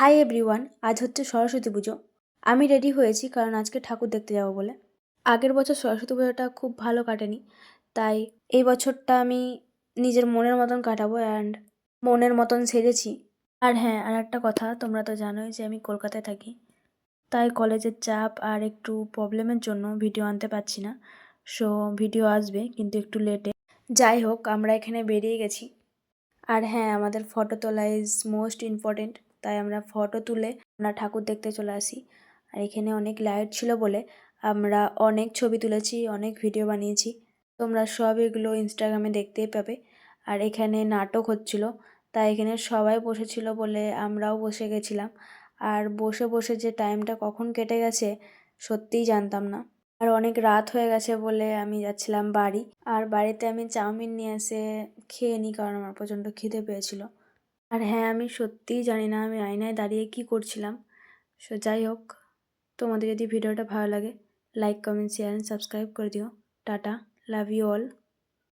Hi everyone আজ হচ্ছে সরস্বতী পুজো। আমি রেডি হয়েছি কারণ আজকে ঠাকুর দেখতে যাব বলে। আগের বছর সরস্বতী পুজোটা খুব ভালো কাটেনি, তাই এই বছরটা আমি নিজের মনের মতন কাটাবো অ্যান্ড মনের মতন সেজেছি। আর হ্যাঁ আর একটা কথা, তোমরা তো জানোই যে আমি কলকাতায় থাকি, তাই কলেজের চাপ আর একটু প্রবলেমের জন্য ভিডিও আনতে পারছি না। সো ভিডিও আসবে, কিন্তু একটু লেটে যাই হোক, আমরা এখানে বেরিয়ে গেছি। আর হ্যাঁ আমাদের ফটো তোলা ইজ মোস্ট ইম্পর্টেন্ট তাই আমরা ফটো তুলে আমরা ঠাকুর দেখতে চলে আসি। আর এখানে অনেক লাইট ছিল বলে আমরা অনেক ছবি তুলেছি, অনেক ভিডিও বানিয়েছি। তোমরা সব এগুলো ইনস্টাগ্রামে দেখতেই পাবে। আর এখানে নাটক হচ্ছিল, তাই এখানে সবাই বসেছিল বলে আমরাও বসে গেছিলাম। আর বসে বসে যে টাইমটা কখন কেটে গেছে সত্যিই জানতাম না। আর অনেক রাত হয়ে গেছে বলে আমি যাচ্ছিলাম বাড়ি। আর বাড়িতে আমি চাউমিন নিয়ে এসে খেয়ে নিই কারণ আমার প্রচণ্ড খিদে পেয়েছিল। আর হ্যাঁ আমি সত্যিই জানি না আমি আয়নায় দাঁড়িয়ে কি করছিলাম। সো যাই হোক, তোমাদের যদি ভিডিওটা ভালো লাগে like comment share and subscribe করে দিও। Tata love you all